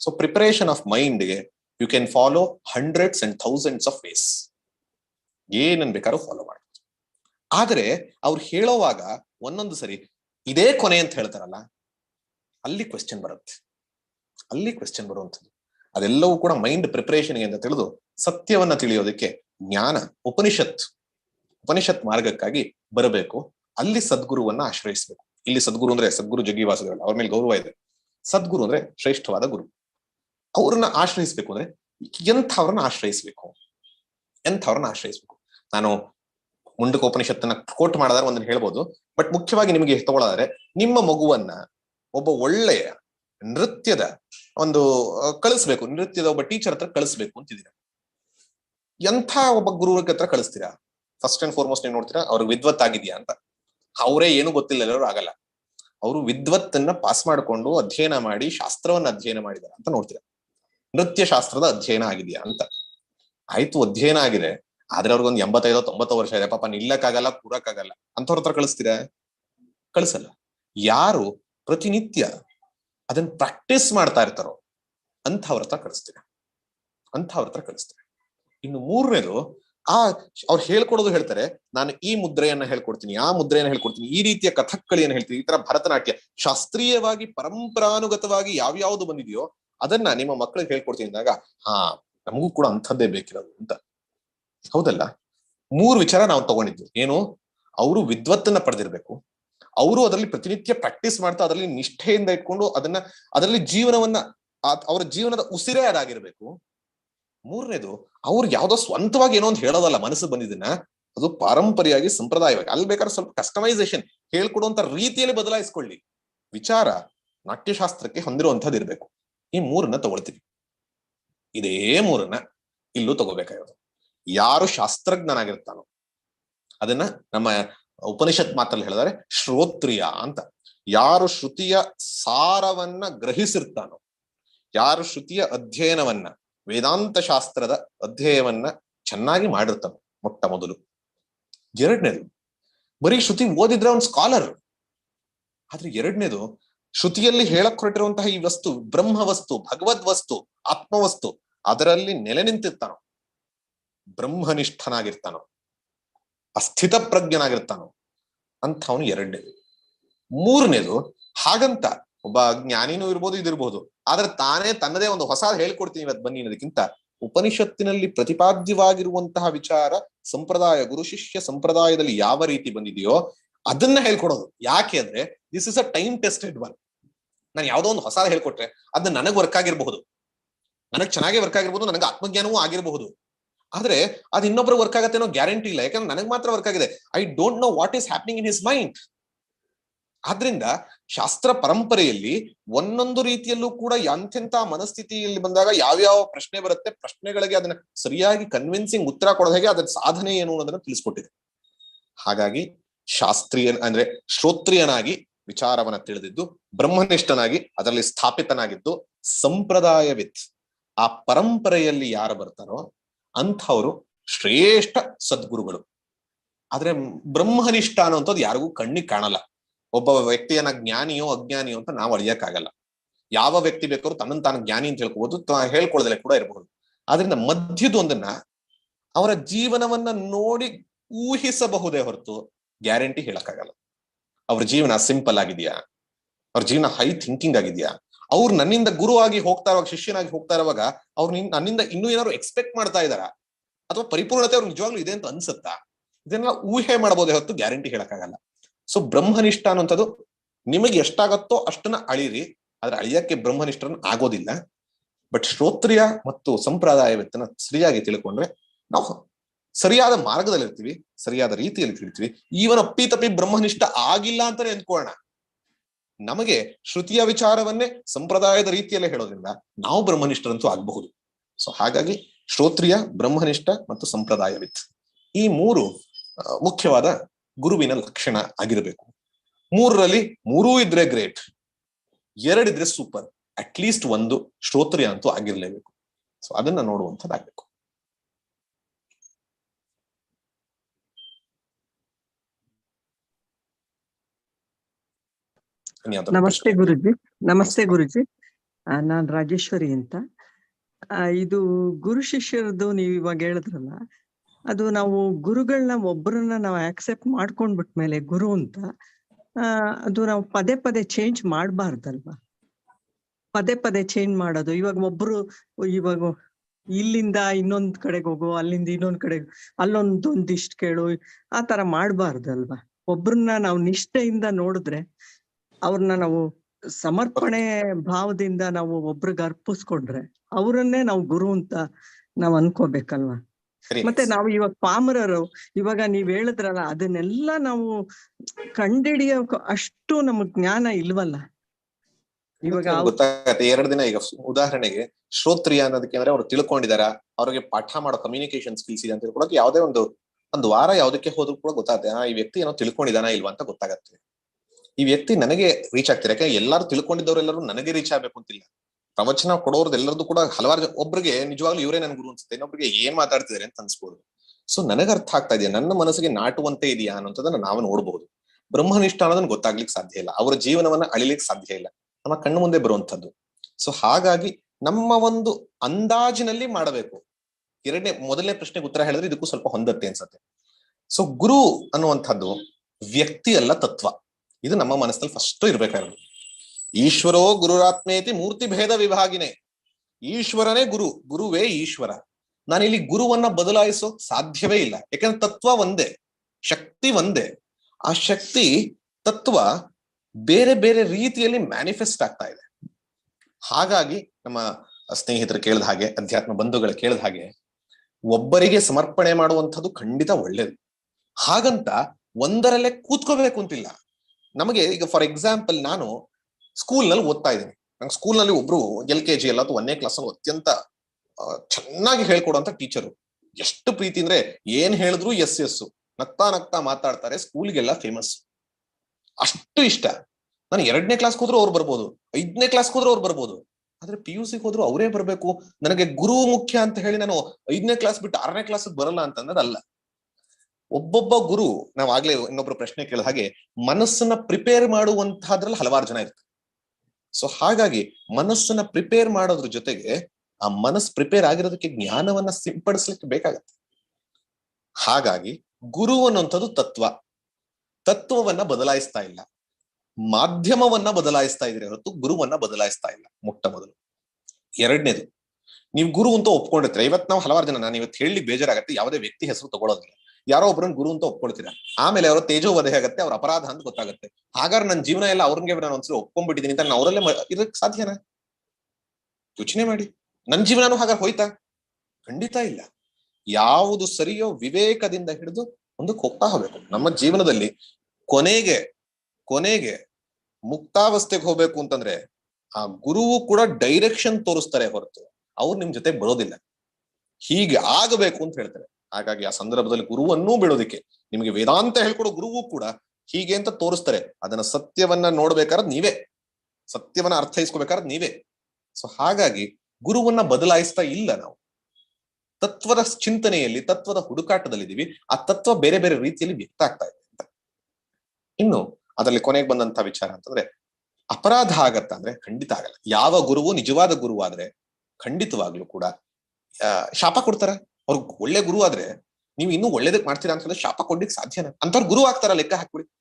So preparation of ಮೈಂಡ್ಗೆ you can follow hundreds and thousands of ways ಏನನ್ ಬೇಕಾದ್ರೂ ಫಾಲೋ ಮಾಡಿ ಆದ್ರೆ ಅವ್ರು ಹೇಳೋವಾಗ ಒಂದೊಂದು ಸರಿ, ಇದೇ ಕೊನೆ ಅಂತ ಹೇಳ್ತಾರಲ್ಲ, ಅಲ್ಲಿ ಕ್ವೆಶ್ಚನ್ ಬರುತ್ತೆ. ಅಲ್ಲಿ ಕ್ವೆಶ್ಚನ್ ಬರುವಂಥದ್ದು. ಅದೆಲ್ಲವೂ ಕೂಡ ಮೈಂಡ್ ಪ್ರಿಪರೇಷನ್ಗೆ ಅಂತ ತಿಳಿದು ಸತ್ಯವನ್ನ ತಿಳಿಯೋದಕ್ಕೆ ಜ್ಞಾನ, ಉಪನಿಷತ್ ಉಪನಿಷತ್ ಮಾರ್ಗಕ್ಕಾಗಿ ಬರಬೇಕು. ಅಲ್ಲಿ ಸದ್ಗುರುವನ್ನ ಆಶ್ರಯಿಸಬೇಕು. ಇಲ್ಲಿ ಸದ್ಗುರು ಅಂದ್ರೆ ಸದ್ಗುರು ಜಗ್ಗಿ ವಾಸುದೇವಲ್ಲ ಅವ್ರ ಮೇಲೆ ಗೌರವ ಇದೆ. ಸದ್ಗುರು ಅಂದ್ರೆ ಶ್ರೇಷ್ಠವಾದ ಗುರು. ಅವ್ರನ್ನ ಆಶ್ರಯಿಸ್ಬೇಕು ಅಂದ್ರೆ ಎಂಥವ್ರನ್ನ ಆಶ್ರಯಿಸ್ಬೇಕು? ಎಂಥವ್ರನ್ನ ಆಶ್ರಯಿಸ್ಬೇಕು? ನಾನು ಮುಂಡಕ ಉಪನಿಷತ್ತನ್ನ ಕೋಟ್ ಮಾಡಿದ್ರೆ ಒಂದನ್ನು ಹೇಳ್ಬೋದು, ಬಟ್ ಮುಖ್ಯವಾಗಿ ನಿಮಗೆ ತಗೊಳ್ಳೋದಾದ್ರೆ, ನಿಮ್ಮ ಮಗುವನ್ನ ಒಬ್ಬ ಒಳ್ಳೆಯ ನೃತ್ಯದ ಒಂದು ಕಳಿಸ್ಬೇಕು. ನೃತ್ಯದ ಒಬ್ಬ ಟೀಚರ್ ಹತ್ರ ಕಳಿಸ್ಬೇಕು ಅಂತಿದ್ದೀರಾ ಎಂಥ ಒಬ್ಬ ಗುರು ಹತ್ರ ಕಳಿಸ್ತೀರಾ? ಫಸ್ಟ್ ಅಂಡ್ ಫಾರ್ಮೋಸ್ಟ್ ನೀವು ನೋಡ್ತೀರಾ, ಅವ್ರಿಗೆ ವಿದ್ವತ್ ಆಗಿದೆಯಾ ಅಂತ. ಅವರೇ ಏನು ಗೊತ್ತಿಲ್ಲ, ಎಲ್ಲರೂ ಆಗಲ್ಲ. ಅವರು ವಿದ್ವತ್ತನ್ನ ಪಾಸ್ ಮಾಡಿಕೊಂಡು ಅಧ್ಯಯನ ಮಾಡಿ ಶಾಸ್ತ್ರವನ್ನ ಅಧ್ಯಯನ ಮಾಡಿದಾರೆ ಅಂತ ನೋಡ್ತೀರಾ. ನೃತ್ಯ ಶಾಸ್ತ್ರದ ಅಧ್ಯಯನ ಆಗಿದೆಯಾ ಅಂತ. ಆಯ್ತು, ಅಧ್ಯಯನ ಆಗಿದೆ. ಆದ್ರೆ ಅವ್ರಿಗೊಂದು ಎಂಬತ್ತೈದೋ ತೊಂಬತ್ತೋ ವರ್ಷ ಇದೆ. ಪಾಪ ನಿಲ್ಲಕ್ಕಾಗಲ್ಲ, ಕೂರಕ್ಕಾಗಲ್ಲ. ಅಂತವ್ರ ಹತ್ರ ಕಳಿಸ್ತೀರ? ಕಳಿಸಲ್ಲ. ಯಾರು ಪ್ರತಿನಿತ್ಯ ಅದನ್ನ ಪ್ರಾಕ್ಟೀಸ್ ಮಾಡ್ತಾ ಇರ್ತಾರೋ ಅಂಥವ್ರ ಹತ್ರ ಕಳಿಸ್ತೀರ. ಅಂಥವ್ರ ಹತ್ರ ಕಳಿಸ್ತೀರ. ಇನ್ನು ಮೂರನೇದು ಆ ಅವ್ರು ಹೇಳ್ಕೊಡೋದು ಹೇಳ್ತಾರೆ, ನಾನು ಈ ಮುದ್ರೆಯನ್ನ ಹೇಳ್ಕೊಡ್ತೀನಿ, ಆ ಮುದ್ರೆಯನ್ನ ಹೇಳ್ಕೊಡ್ತೀನಿ, ಈ ರೀತಿಯ ಕಥಕ್ಕಳಿಯನ್ನು ಹೇಳ್ತೀನಿ, ಈ ತರ ಭರತನಾಟ್ಯ ಶಾಸ್ತ್ರೀಯವಾಗಿ, ಪರಂಪರಾನುಗತವಾಗಿ ಯಾವ್ಯಾವ್ದು ಬಂದಿದೆಯೋ ಅದನ್ನ ನಿಮ್ಮ ಮಕ್ಕಳಿಗೆ ಹೇಳ್ಕೊಡ್ತೀನಿ ಅಂದಾಗ, ಹಾ, ನಮಗೂ ಕೂಡ ಅಂಥದ್ದೇ ಬೇಕಿರೋದು ಅಂತ. ಹೌದಲ್ಲ? ಮೂರು ವಿಚಾರ ನಾವು ತಗೊಂಡಿದ್ವಿ ಏನು? ಅವರು ವಿದ್ವತ್ತನ್ನ ಪಡೆದಿರ್ಬೇಕು. ಅವರು ಅದರಲ್ಲಿ ಪ್ರತಿನಿತ್ಯ ಪ್ರಾಕ್ಟೀಸ್ ಮಾಡ್ತಾ ಅದರಲ್ಲಿ ನಿಷ್ಠೆಯಿಂದ ಇಟ್ಕೊಂಡು ಅದನ್ನ, ಅದರಲ್ಲಿ ಜೀವನವನ್ನ ಅವರ ಜೀವನದ ಉಸಿರೇ ಅದಾಗಿರ್ಬೇಕು ಮೂರನೇದು, ಅವ್ರು ಯಾವ್ದೋ ಸ್ವಂತವಾಗಿ ಏನೋ ಒಂದು ಹೇಳೋದಲ್ಲ ಮನಸ್ಸು ಬಂದಿದ್ದನ್ನ, ಅದು ಪಾರಂಪರಿಯಾಗಿ ಸಂಪ್ರದಾಯವಾಗಿ. ಅಲ್ಲಿ ಬೇಕಾದ್ರೆ ಸ್ವಲ್ಪ ಕಸ್ಟಮೈಸೇಷನ್ ಹೇಳ್ಕೊಡುವಂತ ರೀತಿಯಲ್ಲಿ ಬದಲಾಯಿಸ್ಕೊಳ್ಳಿ. ವಿಚಾರ ನಾಟ್ಯಶಾಸ್ತ್ರಕ್ಕೆ ಹೊಂದಿರುವಂತದ್ದು ಇರಬೇಕು. ಈ ಮೂರನ್ನ ತಗೊಳ್ತೀವಿ. ಇದೇ ಮೂರನ್ನ ಇಲ್ಲೂ ತಗೋಬೇಕಾಗಿರೋದು. ಯಾರು ಶಾಸ್ತ್ರಜ್ಞನಾಗಿರ್ತಾನೋ, ಅದನ್ನ ನಮ್ಮ ಉಪನಿಷತ್ ಮಾತಲ್ಲಿ ಹೇಳಿದರೆ ಶ್ರೋತ್ರಿಯ ಅಂತ. ಯಾರು ಶ್ರುತಿಯ ಸಾರವನ್ನ ಗ್ರಹಿಸಿರ್ತಾನೋ, ಯಾರು ಶ್ರುತಿಯ ಅಧ್ಯಯನವನ್ನ ವೇದಾಂತ ಶಾಸ್ತ್ರದ ಅಧ್ಯಯವನ್ನ ಚೆನ್ನಾಗಿ ಮಾಡಿರ್ತಾನೆ ಮೊಟ್ಟ ಮೊದಲು. ಎರಡನೇದು, ಬರೀ ಶ್ರುತಿ ಓದಿದ್ರೆ ಅವ್ನ್ ಸ್ಕಾಲರ್ ಆದ್ರೆ ಎರಡನೇದು, ಶ್ರುತಿಯಲ್ಲಿ ಹೇಳಕ್ ಹೊರಟಿರುವಂತಹ ಈ ವಸ್ತು ಬ್ರಹ್ಮ ವಸ್ತು ಭಗವದ್ ವಸ್ತು ಆತ್ಮವಸ್ತು, ಅದರಲ್ಲಿ ನೆಲೆ ನಿಂತಿರ್ತಾನೋ ಬ್ರಹ್ಮನಿಷ್ಠನಾಗಿರ್ತಾನೋ ಅಸ್ಥಿತ ಪ್ರಜ್ಞನಾಗಿರ್ತಾನೋ ಅಂಥವನು ಎರಡನೇದು. ಮೂರನೇದು, ಹಾಗಂತ ಒಬ್ಬ ಜ್ಞಾನಿನೂ ಇರ್ಬೋದು, ಇದಿರ್ಬೋದು. ಆದ್ರೆ ತಾನೇ ತನ್ನದೇ ಒಂದು ಹೊಸ ಹೇಳ್ಕೊಡ್ತೀನಿ ಇವತ್ತು ಬನ್ನಿ ಅನ್ನೋದಕ್ಕಿಂತ ಉಪನಿಷತ್ತಿನಲ್ಲಿ ಪ್ರತಿಪಾದ್ಯವಾಗಿರುವಂತಹ ವಿಚಾರ ಸಂಪ್ರದಾಯ, ಗುರು ಶಿಷ್ಯ ಸಂಪ್ರದಾಯದಲ್ಲಿ ಯಾವ ರೀತಿ ಬಂದಿದೆಯೋ ಅದನ್ನ ಹೇಳ್ಕೊಡೋದು. ಯಾಕೆ ಅಂದ್ರೆ this is a time tested one ನಾನು ಯಾವುದೋ ಒಂದು ಹೊಸ ಹೇಳ್ಕೊಟ್ರೆ ಅದನ್ನ ನನಗ್ ವರ್ಕ್ ಆಗಿರಬಹುದು. ನನಗ್ ಚೆನ್ನಾಗಿ ವರ್ಕ್ ಆಗಿರ್ಬೋದು ನನಗೆ ಆತ್ಮಜ್ಞಾನವೂ ಆಗಿರಬಹುದು. ಆದ್ರೆ ಅದು ಇನ್ನೊಬ್ರು ವರ್ಕ್ ಆಗತ್ತೆ ಅನ್ನೋ ಗ್ಯಾರಂಟಿ ಇಲ್ಲ. ಯಾಕಂದ್ರೆ ನನಗೆ ಮಾತ್ರ ವರ್ಕ್ ಆಗಿದೆ. I don't know what is happening in his mind ಆದ್ರಿಂದ ಶಾಸ್ತ್ರ ಪರಂಪರೆಯಲ್ಲಿ ಒಂದೊಂದು ರೀತಿಯಲ್ಲೂ ಕೂಡ ಎಂಥೆಂಥ ಮನಸ್ಥಿತಿಯಲ್ಲಿ ಬಂದಾಗ ಯಾವ್ಯಾವ ಪ್ರಶ್ನೆ ಬರುತ್ತೆ, ಪ್ರಶ್ನೆಗಳಿಗೆ ಅದನ್ನ ಸರಿಯಾಗಿ ಕನ್ವಿನ್ಸಿಂಗ್ ಉತ್ತರ ಕೊಡೋದ ಹೇಗೆ, ಅದರ ಸಾಧನೆ ಏನು ಅನ್ನೋದನ್ನ ತಿಳಿಸ್ಕೊಟ್ಟಿದೆ. ಹಾಗಾಗಿ ಶಾಸ್ತ್ರೀಯ ಅಂದ್ರೆ ಶ್ರೋತ್ರಿಯನಾಗಿ ವಿಚಾರವನ್ನ ತಿಳಿದಿದ್ದು, ಬ್ರಹ್ಮನಿಷ್ಠನಾಗಿ ಅದರಲ್ಲಿ ಸ್ಥಾಪಿತನಾಗಿದ್ದು ಸಂಪ್ರದಾಯವಿತ್. ಆ ಪರಂಪರೆಯಲ್ಲಿ ಯಾರು ಬರ್ತಾರೋ ಅಂಥವರು ಶ್ರೇಷ್ಠ ಸದ್ಗುರುಗಳು. ಆದ್ರೆ ಬ್ರಹ್ಮನಿಷ್ಠ ಅನ್ನುವಂಥದ್ದು ಯಾರಿಗೂ ಕಣ್ಣಿಗೆ ಕಾಣಲ್ಲ. ಒಬ್ಬ ವ್ಯಕ್ತಿಯನ್ನ ಜ್ಞಾನಿಯೋ ಅಜ್ಞಾನಿಯೋ ಅಂತ ನಾವು ಅಳಿಯಕ್ಕಾಗಲ್ಲ. ಯಾವ ವ್ಯಕ್ತಿ ಬೇಕಾದ್ರೂ ತನ್ನ ತಾನು ಜ್ಞಾನಿ ಅಂತ ಹೇಳ್ಕೋಬಹುದು ಹೇಳ್ಕೊಳ್ಳದಲ್ಲೇ ಕೂಡ ಇರಬಹುದು ಆದ್ರಿಂದ ಮಧ್ಯದೊಂದನ್ನ ಅವರ ಜೀವನವನ್ನ ನೋಡಿ ಊಹಿಸಬಹುದೇ ಹೊರತು ಗ್ಯಾರಂಟಿ ಹೇಳಕ್ಕಾಗಲ್ಲ. ಅವ್ರ ಜೀವನ ಸಿಂಪಲ್ ಆಗಿದೆಯಾ? ಅವ್ರ ಜೀವನ ಹೈ ಥಿಂಕಿಂಗ್ ಆಗಿದೆಯಾ? ಅವ್ರು ನನ್ನಿಂದ ಗುರು ಆಗಿ ಹೋಗ್ತಾ ಇರುವಾಗ ಶಿಷ್ಯನಾಗಿ ಹೋಗ್ತಾ ಇರುವಾಗ ಅವ್ರು ನನ್ನಿಂದ ಇನ್ನೂ ಏನಾದ್ರು ಎಕ್ಸ್ಪೆಕ್ಟ್ ಮಾಡ್ತಾ ಇದಾರ ಅಥವಾ ಪರಿಪೂರ್ಣತೆ ಅವ್ರು ನಿಜವಾಗ್ಲೂ ಇದೆ ಅಂತ ಅನ್ಸುತ್ತಾ? ಇದನ್ನ ಊಹೆ ಮಾಡಬಹುದೇ ಹೊತ್ತು ಗ್ಯಾರಂಟಿ ಹೇಳಕ್ಕಾಗಲ್ಲ. ಸೊ ಬ್ರಹ್ಮನಿಷ್ಠ ಅನ್ನೋಂಥದ್ದು ನಿಮಗೆ ಎಷ್ಟಾಗತ್ತೋ ಅಷ್ಟನ್ನ ಅಳಿರಿ. ಆದ್ರೆ ಅಳಿಯಕ್ಕೆ ಬ್ರಹ್ಮನಿಷ್ಠರನ್ನ ಆಗೋದಿಲ್ಲ. ಬಟ್ ಶ್ರೋತ್ರಿಯ ಮತ್ತು ಸಂಪ್ರದಾಯವೆತ್ತನ ಸರಿಯಾಗಿ ತಿಳ್ಕೊಂಡ್ರೆ ನಾವು ಸರಿಯಾದ ಮಾರ್ಗದಲ್ಲಿ ಇರ್ತೀವಿ ಸರಿಯಾದ ರೀತಿಯಲ್ಲಿ ತಿಳಿತೀವಿ. ಈವನ್ ಅಪ್ಪಿ ತಪ್ಪಿ ಬ್ರಹ್ಮನಿಷ್ಠ ಆಗಿಲ್ಲ ಅಂತಾನೆ ಅಂದ್ಕೊಳ್ಳೋಣ. ನಮಗೆ ಶ್ರುತಿಯ ವಿಚಾರವನ್ನೇ ಸಂಪ್ರದಾಯದ ರೀತಿಯಲ್ಲೇ ಹೇಳೋದ್ರಿಂದ ನಾವು ಬ್ರಹ್ಮನಿಷ್ಠರಂತೂ ಆಗಬಹುದು. ಸೊ ಹಾಗಾಗಿ ಶ್ರೋತ್ರಿಯ, ಬ್ರಹ್ಮನಿಷ್ಠ ಮತ್ತು ಸಂಪ್ರದಾಯವಿತ್ ಈ ಮೂರು ಮುಖ್ಯವಾದ ಗುರುವಿನ ಲಕ್ಷಣ ಆಗಿರಬೇಕು. ಮೂರರಲ್ಲಿ ಮೂರೂ ಇದ್ರೆ ಗ್ರೇಟ್ ಎರಡಿದ್ರೆ ಸೂಪರ್ ಅಟ್ಲೀಸ್ಟ್ ಒಂದು ಶ್ರೋತ್ರಿಯ ಅಂತೂ ಆಗಿರ್ಲೇಬೇಕು. ಸೊ ಅದನ್ನ ನೋಡುವಂಥದ್ದಾಗಬೇಕು. ನಮಸ್ತೆ ಗುರುಜಿ. ನಮಸ್ತೆ. ಗುರುಜಿ. ನಾನ್ ರಾಜೇಶ್ವರಿ ಅಂತ. ಆ, ಇದು ಗುರು ಶಿಷ್ಯರದ್ದು ನೀವು ಇವಾಗ ಹೇಳಿದ್ರಲ್ಲ ಅದು ನಾವು ಗುರುಗಳನ್ನ ಒಬ್ಬರನ್ನ ನಾವು ಆಕ್ಸೆಪ್ಟ್ ಮಾಡ್ಕೊಂಡ್ಬಿಟ್ಮೇಲೆ ಗುರು ಅಂತ ಅದು ನಾವು ಪದೇ ಪದೇ ಚೇಂಜ್ ಮಾಡಬಾರ್ದಲ್ವಾ? ಪದೇ ಪದೇ ಚೇಂಜ್ ಮಾಡೋದು. ಇವಾಗ ಒಬ್ರು, ಇವಾಗ ಇಲ್ಲಿಂದ ಇನ್ನೊಂದ್ ಕಡೆಗೆ ಹೋಗು, ಅಲ್ಲಿಂದ ಇನ್ನೊಂದ್ ಕಡೆ ಅಲ್ಲೊಂದೊಂದ್ ಒಂದಿಷ್ಟು ಕೇಳು, ಆ ತರ ಮಾಡಬಾರ್ದಲ್ವಾ? ಒಬ್ರನ್ನ ನಾವು ನಿಷ್ಠೆಯಿಂದ ನೋಡಿದ್ರೆ ಅವ್ರನ್ನ ನಾವು ಸಮರ್ಪಣೆ ಭಾವದಿಂದ ನಾವು ಒಬ್ರಿಗೆ ಅರ್ಪಿಸ್ಕೊಂಡ್ರೆ ಅವರನ್ನೇ ನಾವು ಗುರು ಅಂತ ನಾವ್ ಅನ್ಕೋಬೇಕಲ್ವಾ? ಮತ್ತೆ. ನಾವು ಇವಾಗ ಪಾಮರರು ಇವಾಗ ನೀವ್ ಹೇಳಿದ್ರಲ್ಲ ಅದನ್ನೆಲ್ಲ ನಾವು ಕಂಡಿಡಿಯೋ ಅಷ್ಟು ನಮಗ್ ಜ್ಞಾನ ಇಲ್ವಲ್ಲ. ಇವಾಗ ಗೊತ್ತಾಗತ್ತೆ ಎರಡು ದಿನ ಈಗ ಉದಾಹರಣೆಗೆ ಶ್ರೋತ್ರಿಯ ಅನ್ನೋದಕ್ಕೆ ಅಂದ್ರೆ ಅವ್ರು ತಿಳ್ಕೊಂಡಿದಾರ ಅವ್ರಿಗೆ ಪಾಠ ಮಾಡೋ ಕಮ್ಯುನಿಕೇಶನ್ ಸ್ಕಿಲ್ಸ್ ಇದೆ ಅಂತ ತಿಳ್ಕೊಳಕ್ಕೆ ಯಾವುದೇ ಒಂದು ಒಂದು ವಾರ ಯಾವ್ದಕ್ಕೆ ಹೋದ್ರು ಕೂಡ ಗೊತ್ತಾಗುತ್ತೆ ಆ ಈ ವ್ಯಕ್ತಿ ಏನೋ ತಿಳ್ಕೊಂಡಿದಾನ ಇಲ್ವಾ ಅಂತ ಗೊತ್ತಾಗತ್ತೆ. ಈ ವ್ಯಕ್ತಿ ನನಗೆ ರೀಚ್ ಆಗ್ತಿರ ಯಾಕಂದ್ರೆ ಎಲ್ಲಾರು ತಿಳ್ಕೊಂಡಿದ್ದವರೆಲ್ಲರೂ ನನಗೆ ರೀಚ್ ಆಗ್ಬೇಕು ಅಂತಿಲ್ಲ. ಪ್ರವಚನ ಕೊಡೋರ್ದು ಎಲ್ಲರದ್ದು ಕೂಡ ಹಲವಾರು ಒಬ್ರಿಗೆ ನಿಜವಾಗ್ಲೂ ಇವರೇ ನನ್ ಗುರು ಅನ್ಸುತ್ತೆ, ಇನ್ನೊಬ್ರಿಗೆ ಏನ್ ಮಾತಾಡ್ತಿದಾರೆ ಅಂತ ಅನ್ಸ್ಬೋದು. ಸೊ ನನಗೆ ಅರ್ಥ ಆಗ್ತಾ ಇದೆಯಾ? ನನ್ನ ಮನಸ್ಸಿಗೆ ನಾಟುವಂತೆ ಇದೆಯಾ ಅನ್ನೋದನ್ನ ನಾವು ನೋಡಬಹುದು ಬ್ರಹ್ಮನಿಷ್ಠ ಅನ್ನೋದನ್ನ ಗೊತ್ತಾಗ್ಲಿಕ್ಕೆ ಸಾಧ್ಯ ಇಲ್ಲ. ಅವರ ಜೀವನವನ್ನ ಅಳಿಲಿಕ್ಕೆ ಸಾಧ್ಯ ಇಲ್ಲ. ನಮ್ಮ ಕಣ್ಣು ಮುಂದೆ ಬರುವಂತದ್ದು ಸೊ ಹಾಗಾಗಿ ನಮ್ಮ ಒಂದು ಅಂದಾಜಿನಲ್ಲಿ ಮಾಡಬೇಕು. ಎರಡನೇ, ಮೊದಲನೇ ಪ್ರಶ್ನೆಗೆ ಉತ್ತರ ಹೇಳಿದ್ರೆ ಇದಕ್ಕೂ ಸ್ವಲ್ಪ ಹೊಂದತ್ತೆ ಅನ್ಸತ್ತೆ. ಸೊ ಗುರು ಅನ್ನುವಂಥದ್ದು ವ್ಯಕ್ತಿ ಅಲ್ಲ ತತ್ವ. ಇದು ನಮ್ಮ ಮನಸ್ಸಲ್ಲಿ ಫಸ್ಟ್ ಇರ್ಬೇಕಾಗಿರೋದು. ಈಶ್ವರೋ ಗುರುರಾತ್ಮೇತಿ ಮೂರ್ತಿ ಭೇದ ವಿಭಾಗಿನೇ. ಈಶ್ವರನೇ ಗುರು, ಗುರುವೇ ಈಶ್ವರ. ನಾನಿಲ್ಲಿ ಗುರುವನ್ನ ಬದಲಾಯಿಸೋ ಸಾಧ್ಯವೇ ಇಲ್ಲ. ಯಾಕಂದ್ರೆ ತತ್ವ ಒಂದೇ, ಶಕ್ತಿ ಒಂದೇ. ಆ ಶಕ್ತಿ, ತತ್ವ ಬೇರೆ ಬೇರೆ ರೀತಿಯಲ್ಲಿ ಮ್ಯಾನಿಫೆಸ್ಟ್ ಆಗ್ತಾ ಇದೆ. ಹಾಗಾಗಿ ನಮ್ಮ ಸ್ನೇಹಿತರು ಕೇಳಿದ ಹಾಗೆ, ಅಧ್ಯಾತ್ಮ ಬಂಧುಗಳು ಕೇಳಿದ ಹಾಗೆ, ಒಬ್ಬರಿಗೆ ಸಮರ್ಪಣೆ ಮಾಡುವಂಥದ್ದು ಖಂಡಿತ ಒಳ್ಳೇದು. ಹಾಗಂತ ಒಂದರಲ್ಲೇ ಕೂತ್ಕೋಬೇಕು ಅಂತಿಲ್ಲ. ನಮಗೆ ಈಗ ಫಾರ್ ಎಕ್ಸಾಂಪಲ್ ನಾನು ಸ್ಕೂಲ್ನಲ್ಲಿ ಓದ್ತಾ ಇದ್ದೀನಿ. ನಂಗೆ ಸ್ಕೂಲ್ನಲ್ಲಿ ಒಬ್ರು ಎಲ್ ಕೆ ಜಿ ಎಲ್ಲ ಅಥವಾ ಒಂದನೇ ಕ್ಲಾಸ್ ಅತ್ಯಂತ ಚೆನ್ನಾಗಿ ಹೇಳ್ಕೊಡುವಂತ ಟೀಚರು ಎಷ್ಟು ಪ್ರೀತಿ ಅಂದ್ರೆ ಏನ್ ಹೇಳಿದ್ರು ಎಸ್ ಎಸ್ ನಗ್ತಾ ನಗ್ತಾ ಮಾತಾಡ್ತಾರೆ, ಸ್ಕೂಲ್ಗೆಲ್ಲ ಫೇಮಸ್ ಅಷ್ಟು ಇಷ್ಟ. ನಾನು ಎರಡನೇ ಕ್ಲಾಸ್ ಹೋದ್ರು ಅವ್ರು ಬರ್ಬೋದು, ಐದನೇ ಕ್ಲಾಸ್ ಹೋದ್ರು ಅವ್ರು ಬರ್ಬೋದು. ಆದ್ರೆ ಪಿ ಯು ಸಿ ಹೋದ್ರು ಅವರೇ ಬರ್ಬೇಕು. ನನಗೆ ಗುರು ಮುಖ್ಯ ಅಂತ ಹೇಳಿ ನಾನು ಐದನೇ ಕ್ಲಾಸ್ ಬಿಟ್ಟು ಆರನೇ ಕ್ಲಾಸ್ ಬರಲ್ಲ ಅಂತ ಅಲ್ಲ. ಒಬ್ಬೊಬ್ಬ ಗುರು, ನಾವ್ ಆಗ್ಲೇ ಇನ್ನೊಬ್ರು ಪ್ರಶ್ನೆ ಕೇಳಿದ ಹಾಗೆ ಮನಸ್ಸನ್ನ ಪ್ರಿಪೇರ್ ಮಾಡುವಂತಹದ್ರಲ್ಲಿ ಹಲವಾರು ಜನ ಇರ್ತಾರೆ. ಸೊ ಹಾಗಾಗಿ ಮನಸ್ಸನ್ನ ಪ್ರಿಪೇರ್ ಮಾಡೋದ್ರ ಜೊತೆಗೆ ಆ ಮನಸ್ಸು ಪ್ರಿಪೇರ್ ಆಗಿರೋದಕ್ಕೆ ಜ್ಞಾನವನ್ನ ಸಿಂಪಡಿಸ್ಲಿಕ್ಕೆ ಬೇಕಾಗತ್ತೆ. ಹಾಗಾಗಿ ಗುರು ಅನ್ನುವಂಥದ್ದು ತತ್ವ. ತತ್ವವನ್ನ ಬದಲಾಯಿಸ್ತಾ ಇಲ್ಲ. ಮಾಧ್ಯಮವನ್ನ ಬದಲಾಯಿಸ್ತಾ ಇದ್ರೆ ಹೊರತು ಗುರುವನ್ನ ಬದಲಾಯಿಸ್ತಾ ಇಲ್ಲ ಮೊಟ್ಟ ಮೊದಲು. ಎರಡನೇದು, ನೀವು ಗುರು ಅಂತ ಒಪ್ಕೊಂಡಿರ್ತೀರ. ಇವತ್ತು ನಾವು ಹಲವಾರು ಜನ ನಾನು ಇವತ್ತು ಹೇಳಿ ಬೇಜಾರಾಗತ್ತೆ. ಯಾವುದೇ ವ್ಯಕ್ತಿ ಹೆಸರು ತಗೊಳ್ಳೋದಿಲ್ಲ ಯಾರೋ ಒಬ್ರನ್ನ ಗುರು ಅಂತ ಒಪ್ಕೊಳ್ತೀರಾ. ಆಮೇಲೆ ಅವರ ತೇಜೋವಧೆ ಆಗುತ್ತೆ, ಅವ್ರ ಅಪರಾಧ ಅಂತ ಗೊತ್ತಾಗುತ್ತೆ. ಹಾಗಾದ್ರೆ ನನ್ನ ಜೀವನ ಎಲ್ಲ ಅವ್ರಿಗೆ ನಾನು ಒಂದ್ಸಲ ಒಪ್ಕೊಂಡ್ಬಿಟ್ಟಿದ್ದೀನಿ ಅಂತ ನಾನು ಅವರಲ್ಲೇ ಇರಕ್ ಸಾಧ್ಯನಾ? ಯೋಚನೆ ಮಾಡಿ. ನನ್ನ ಜೀವನನೂ ಹಾಗಾದ್ರೆ ಹೋಯ್ತಾ? ಖಂಡಿತ ಇಲ್ಲ. ಯಾವುದು ಸರಿಯೋ ವಿವೇಕದಿಂದ ಹಿಡಿದು ಮುಂದಕ್ಕೆ ಹೋಗ್ತಾ ಹೋಗ್ಬೇಕು. ನಮ್ಮ ಜೀವನದಲ್ಲಿ ಕೊನೆಗೆ ಕೊನೆಗೆ ಮುಕ್ತಾವಸ್ಥೆಗೆ ಹೋಗ್ಬೇಕು ಅಂತಂದ್ರೆ ಆ ಗುರುವು ಕೂಡ ಡೈರೆಕ್ಷನ್ ತೋರಿಸ್ತಾರೆ ಹೊರತು. ಅವ್ರು ನಿಮ್ ಜೊತೆ ಬರೋದಿಲ್ಲ. ಹೀಗೆ ಆಗಬೇಕು ಅಂತ ಹೇಳ್ತಾರೆ. ಹಾಗಾಗಿ ಆ ಸಂದರ್ಭದಲ್ಲಿ ಗುರುವನ್ನೂ ಬಿಡೋದಿಕ್ಕೆ ನಿಮಗೆ ವೇದಾಂತ ಹೇಳ್ಕೊಡೋ ಗುರುವು ಕೂಡ ಹೀಗೆ ಅಂತ ತೋರಿಸ್ತಾರೆ. ಅದನ್ನ ಸತ್ಯವನ್ನ ನೋಡ್ಬೇಕಾದ್ರೆ ನೀವೇ. ಸತ್ಯವನ್ನ ಅರ್ಥೈಸ್ಕೋಬೇಕಾದ್ರೆ ನೀವೇ. ಸೊ ಹಾಗಾಗಿ ಗುರುವನ್ನ ಬದಲಾಯಿಸ್ತಾ ಇಲ್ಲ ನಾವು. ತತ್ವದ ಚಿಂತನೆಯಲ್ಲಿ, ತತ್ವದ ಹುಡುಕಾಟದಲ್ಲಿದ್ದೀವಿ. ಆ ತತ್ವ ಬೇರೆ ಬೇರೆ ರೀತಿಯಲ್ಲಿ ವ್ಯಕ್ತ ಆಗ್ತಾ ಇದೆ ಅಂತ. ಇನ್ನು ಅದರಲ್ಲಿ ಕೊನೆಗೆ ಬಂದಂತ ವಿಚಾರ ಅಂತಂದ್ರೆ ಅಪರಾಧ ಆಗತ್ತ ಅಂದ್ರೆ ಖಂಡಿತ ಆಗಲ್ಲ. ಯಾವ ಗುರುವು ನಿಜವಾದ ಗುರುವಾದ್ರೆ ಖಂಡಿತವಾಗ್ಲೂ ಕೂಡ ಶಾಪ ಕೊಡ್ತಾರ? ಅವ್ರು ಒಳ್ಳೆ ಗುರು ಆದ್ರೆ ನೀವು ಇನ್ನೂ ಒಳ್ಳೇದಕ್ ಮಾಡ್ತೀರಾ ಅಂತ ಶಾಪ ಕೊಡ್ಲಿಕ್ಕೆ ಸಾಧ್ಯನ? ಅಂತವ್ರು ಗುರು ಆಗ್ತಾರ ಲೆಕ್ಕ ಹಾಕ್ಬಿಡಿ.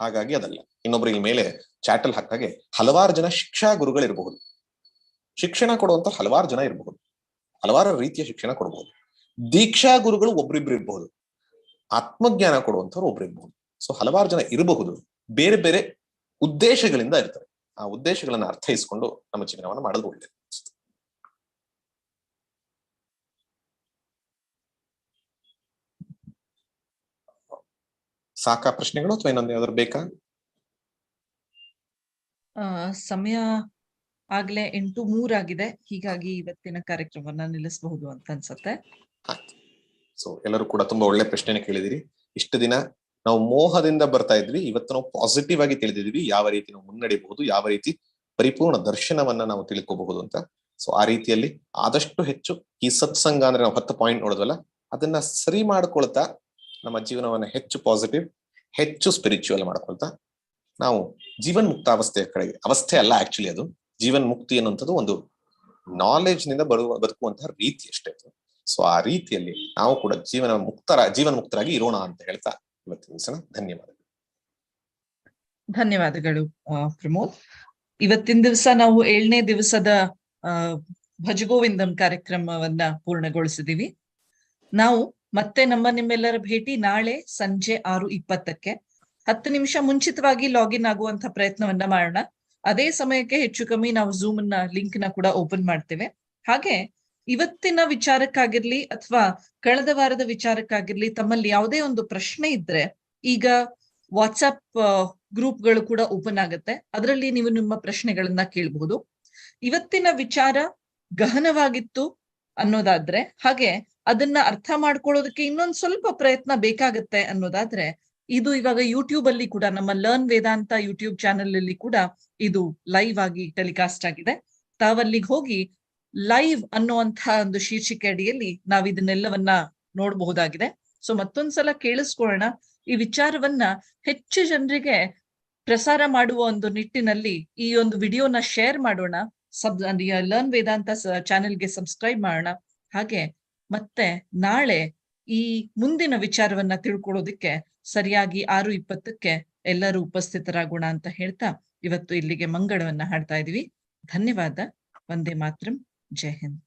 ಹಾಗಾಗಿ ಅದಲ್ಲ. ಇನ್ನೊಬ್ರು ಇಲ್ಲಿ ಮೇಲೆ ಚಾಟಲ್ ಹಾಕಾಗೆ ಹಲವಾರು ಜನ ಶಿಕ್ಷಾ ಗುರುಗಳಿರಬಹುದು ಶಿಕ್ಷಣ ಕೊಡುವಂತ ಹಲವಾರು ಜನ ಇರಬಹುದು. ಹಲವಾರು ರೀತಿಯ ಶಿಕ್ಷಣ ಕೊಡಬಹುದು. ದೀಕ್ಷಾ ಗುರುಗಳು ಒಬ್ರಿಬ್ರು ಇರಬಹುದು. ಆತ್ಮಜ್ಞಾನ ಕೊಡುವಂತವ್ರು ಒಬ್ರು ಇರಬಹುದು. ಸೊ ಹಲವಾರು ಜನ ಇರಬಹುದು. ಬೇರೆ ಬೇರೆ ಉದ್ದೇಶಗಳಿಂದ ಇರ್ತಾರೆ. ಆ ಉದ್ದೇಶಗಳನ್ನ ಅರ್ಥೈಸ್ಕೊಂಡು ನಮ್ಮ ಜೀವನವನ್ನು ಮಾಡೋದು ಒಳ್ಳೇದು. ಸಾಕಾ ಪ್ರಶ್ನೆಗಳು ಅಥವಾ ಇನ್ನೊಂದು ಯಾವ್ದಾದ್ರು ಬೇಕಾ? ಸಮಯ ಆಗ್ಲೇ ಎಂಟು ಮೂರಾಗಿದೆ ಹೀಗಾಗಿ ಇವತ್ತಿನ ಕಾರ್ಯಕ್ರಮವನ್ನ ನಿಲ್ಲಿಸಬಹುದು ಅಂತ ಅನ್ಸುತ್ತೆ. ಸೊ ಎಲ್ಲರೂ ಕೂಡ ತುಂಬಾ ಒಳ್ಳೆ ಪ್ರಶ್ನೆನ ಕೇಳಿದಿರಿ. ಇಷ್ಟು ದಿನ ನಾವು ಮೋಹದಿಂದ ಬರ್ತಾ ಇದ್ವಿ. ಇವತ್ತು ನಾವು ಪಾಸಿಟಿವ್ ಆಗಿ ತಿಳಿದಿದ್ವಿ ಯಾವ ರೀತಿ ನಾವು ಮುನ್ನಡೆಯಬಹುದು ಯಾವ ರೀತಿ ಪರಿಪೂರ್ಣ ದರ್ಶನವನ್ನ ನಾವು ತಿಳ್ಕೋಬಹುದು ಅಂತ. ಸೊ ಆ ರೀತಿಯಲ್ಲಿ ಆದಷ್ಟು ಹೆಚ್ಚು ಈ ಸತ್ಸಂಗ ಅಂದ್ರೆ ನಾವು ಹತ್ತು ಪಾಯಿಂಟ್ ನೋಡಿದ್ವಲ್ಲ ಅದನ್ನ ಸರಿ ಮಾಡ್ಕೊಳ್ತಾ ನಮ್ಮ ಜೀವನವನ್ನ ಹೆಚ್ಚು ಪಾಸಿಟಿವ್ ಹೆಚ್ಚು ಸ್ಪಿರಿಚುವಲ್ ಮಾಡ್ಕೊಳ್ತಾ ನಾವು ಜೀವನ್ ಮುಕ್ತ ಅವಸ್ಥೆಯ ಕಡೆಗೆ ಅವಸ್ಥೆ ಅಲ್ಲ ಆಕ್ಚುಲಿ ಅದು. ಜೀವನ್ ಮುಕ್ತಿ ಅನ್ನುವಂಥದ್ದು ಒಂದು ನಾಲೆಜ್ನಿಂದ ಬರುವ, ಬದುಕುವಂತಹ ರೀತಿ ಅಷ್ಟೇ ಅದು. ಸೊ ಆ ರೀತಿಯಲ್ಲಿ ನಾವು ಕೂಡ ಜೀವನ ಮುಕ್ತರ ಜೀವನ ಮುಕ್ತರಾಗಿ ಇರೋಣ ಅಂತ ಹೇಳ್ತಾ ಇವತ್ತಿನ ದಿವಸ ಧನ್ಯವಾದಗಳು. ಧನ್ಯವಾದಗಳು ಪ್ರಮೋದ್. ಇವತ್ತಿನ ದಿವಸ ನಾವು ಏಳನೇ ದಿವಸದ ಭಜಗೋವಿಂದಂ ಕಾರ್ಯಕ್ರಮವನ್ನ ಪೂರ್ಣಗೊಳಿಸಿದೀವಿ. ನಾವು ಮತ್ತೆ ನಮ್ಮ ನಿಮ್ಮೆಲ್ಲರ ಭೇಟಿ ನಾಳೆ ಸಂಜೆ ಆರು ಇಪ್ಪತ್ತಕ್ಕೆ. ಹತ್ತು ನಿಮಿಷ ಮುಂಚಿತವಾಗಿ ಲಾಗಿನ್ ಆಗುವಂತ ಪ್ರಯತ್ನವನ್ನ ಮಾಡೋಣ. ಅದೇ ಸಮಯಕ್ಕೆ ಹೆಚ್ಚು ಕಮ್ಮಿ ನಾವು ಝೂಮ್ನ ಲಿಂಕ್ನ ಕೂಡ ಓಪನ್ ಮಾಡ್ತೇವೆ. ಹಾಗೆ ಇವತ್ತಿನ ವಿಚಾರಕ್ಕಾಗಿರ್ಲಿ ಅಥವಾ ಕಳೆದ ವಾರದ ವಿಚಾರಕ್ಕಾಗಿರ್ಲಿ ತಮ್ಮಲ್ಲಿ ಯಾವುದೇ ಒಂದು ಪ್ರಶ್ನೆ ಇದ್ರೆ ಈಗ ವಾಟ್ಸಪ್ ಗ್ರೂಪ್ಗಳು ಕೂಡ ಓಪನ್ ಆಗುತ್ತೆ. ಅದರಲ್ಲಿ ನೀವು ನಿಮ್ಮ ಪ್ರಶ್ನೆಗಳನ್ನ ಕೇಳಬಹುದು ಇವತ್ತಿನ ವಿಚಾರ ಗಹನವಾಗಿತ್ತು. ಅನ್ನೋದಾದ್ರೆ, ಹಾಗೆ ಅದನ್ನ ಅರ್ಥ ಮಾಡ್ಕೊಳ್ಳೋದಕ್ಕೆ ಇನ್ನೊಂದ್ ಸ್ವಲ್ಪ ಪ್ರಯತ್ನ ಬೇಕಾಗತ್ತೆ ಅನ್ನೋದಾದ್ರೆ, ಇದು ಇವಾಗ ಯೂಟ್ಯೂಬ್ ಅಲ್ಲಿ ಕೂಡ, ನಮ್ಮ ಲರ್ನ್ ವೇದಾಂತ ಯೂಟ್ಯೂಬ್ ಚಾನೆಲ್ ಅಲ್ಲಿ ಕೂಡ ಇದು ಲೈವ್ ಆಗಿ ಟೆಲಿಕಾಸ್ಟ್ ಆಗಿದೆ. ತಾವಲ್ಲಿಗೆ ಹೋಗಿ ಲೈವ್ ಅನ್ನುವಂತಹ ಒಂದು ಶೀರ್ಷಿಕೆ ಅಡಿಯಲ್ಲಿ ನಾವ್ ಇದನ್ನೆಲ್ಲವನ್ನ ನೋಡಬಹುದಾಗಿದೆ. ಸೊ ಮತ್ತೊಂದ್ಸಲ ಕೇಳಿಸ್ಕೊಳ್ಳೋಣ. ಈ ವಿಚಾರವನ್ನ ಹೆಚ್ಚು ಜನರಿಗೆ ಪ್ರಸಾರ ಮಾಡುವ ಒಂದು ನಿಟ್ಟಿನಲ್ಲಿ ಈ ಒಂದು ವಿಡಿಯೋನ ಶೇರ್ ಮಾಡೋಣ. ಸಬ್ ಲರ್ನ್ ವೇದಾಂತ ಚಾನೆಲ್ಗೆ ಸಬ್ಸ್ಕ್ರೈಬ್ ಮಾಡೋಣ. ಹಾಗೆ ಮತ್ತೆ ನಾಳೆ ಈ ಮುಂದಿನ ವಿಚಾರವನ್ನ ತಿಳ್ಕೊಳ್ಳೋದಿಕ್ಕೆ ಸರಿಯಾಗಿ ಆರು ಇಪ್ಪತ್ತಕ್ಕೆ ಎಲ್ಲರೂ ಉಪಸ್ಥಿತರಾಗೋಣ ಅಂತ ಹೇಳ್ತಾ ಇವತ್ತು ಇಲ್ಲಿಗೆ ಮಂಗಳವನ್ನ ಹಾಡ್ತಾ ಇದೀವಿ. ಧನ್ಯವಾದ. ವಂದೇ ಮಾತ್ರಂ. ಜೈ ಹಿಂದ್.